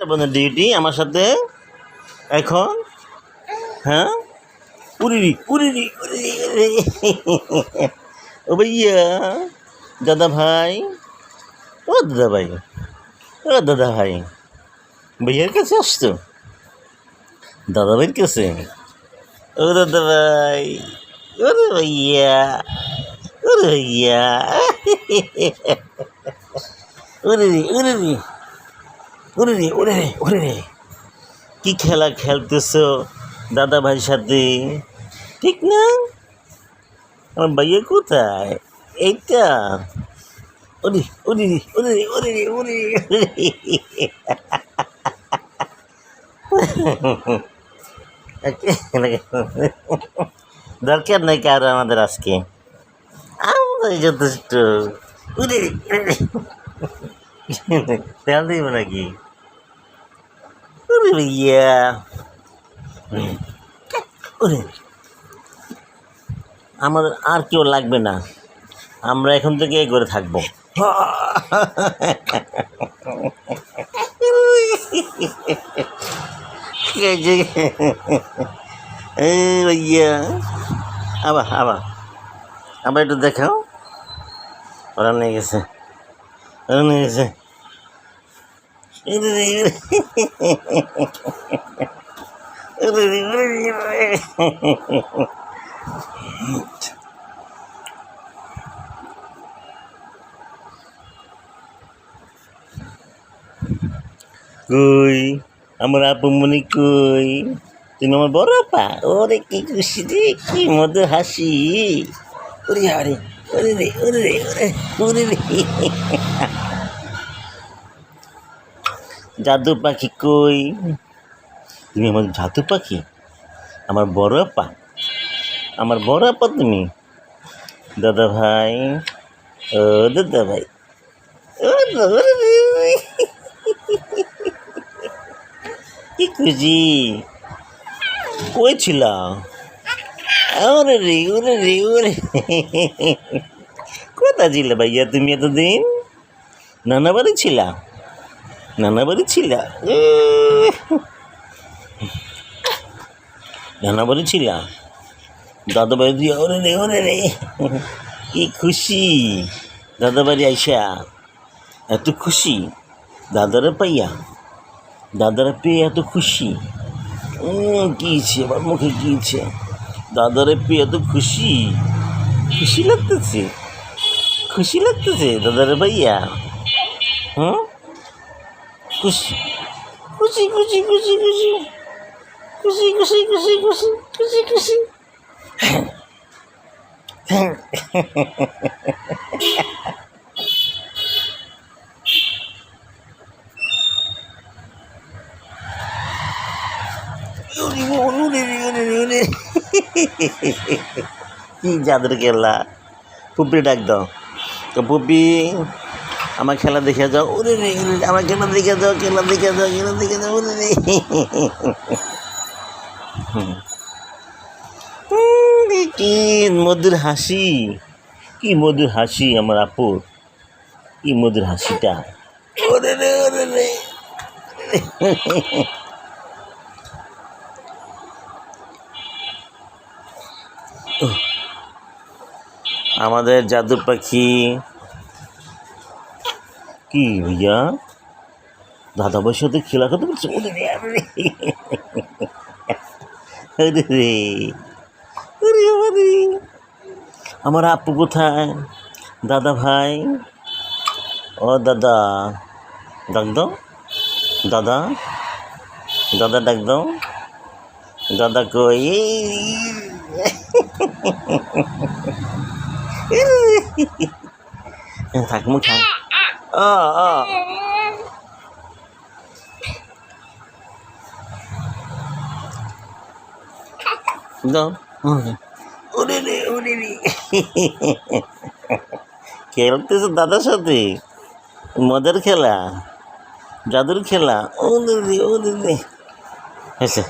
Duty আমার সাথে এখন হ্যাঁ? উরিরি উরিরি উরিরি উরিরি। ও ভাইয়া, দাদা ভাই। ও দাদা ভাই, ও দাদা ভাই। ভাইয়ার কাছে আসতো দাদা ভাইয়ের কাছে? ও দাদা ভাই ওরে ভাইয়া ওরে ভাইয়া। ওরে রে ওরে রে ওরে রে ওরে রে। কী খেলা খেলতেছ দাদা ভাইয়ের সাথে? ঠিক না? আমার ভাইয়া কোথায়? এইটা। ওরে ওরে রে ওরে রে ওরে রে, ওরে দরকার নেই কারও আমাদের আজকে। আমরা যথেষ্ট। তেল দিব নাকি? হুম। ওরে আমাদের আর কেউ লাগবে না। আমরা এখন থেকে এই করে থাকব। এই যে, এই ভাইয়া আবার আবার। আবার একটু দেখাও। ওরা নিয়ে গেছে। ওরা নিয়ে গেছে ওরে রে, ওরে রে, ওরে রে, ওরে রে। কই? আমার আপুমনি কই? তুমি আমার বড় আপা? ওরে কি খুশি রে, কি মধু হাসি। ওরে আরে, ওরে রে ওরে রে, ওরে ওরে রে। জাদু পাখি কই? তুমি আমার জাদু পাখি? আমার বড় আপা। আমার বড় আপা তুমি। দাদা ভাই। ও, দাদা ভাই। ভাই। কি খুশি কই ছিল? ওরে রে ওরে রে, ওরে। কোথা ছিল ভাইয়া তুমি এতদিন? নানা বাড়ি ছিলা? নানা বাড়ি ছিলা। নানা বাড়ি ছিলা। দাদা বাড়ি দিয়ে, ওরে রে ওরে রে, কি খুশি। দাদা বাড়ি আইসা, এত খুশি। দাদারে পাইয়া, দাদারা পেয়ে এত খুশি। ইচ্ছে আমার মুখে ইচ্ছে দাদারে পেয়ে এত খুশি। খুশি লাগতেছে। খুশি লাগতেছে, দাদারে ভাইয়া হুম? খুশি খুশি খুশি খুশি খুশি খুশি খুশি খুশি খুশি খুশি খুশি উরি উরি উরি উরি উরি। কি জাদুর খেলা পুপি ডাক দাও তো পুপি আমার খেলা দেখে যাও। উরে রে আমার খেলা দেখে যাও, খেলা দেখে যাও, খেলা দেখে যাও, উরে রে। কি মধুর হাসি, কি মধুর হাসি আমার আপুর কি মধুর হাসিটা। ওরে রে ওরে রে। আমাদের জাদু পাখি কি ভাইয়া? দাদা ভাইয়ের সাথে খেলা করতে পারছ ওরে রে, আরে রে। ওরে রে ওরে ওরে আমার আপু কোথায়? দাদা ভাই ও দাদা ডাক দাও। দাদা দাদা ডাক দাও। দাদা কই? থাক মুখ থাক। দাও ওরে রে ওরে রে খেলতেছে দাদার সাথে মজার খেলা জাদুর খেলা ওরে রে ওরে রে হয়েছে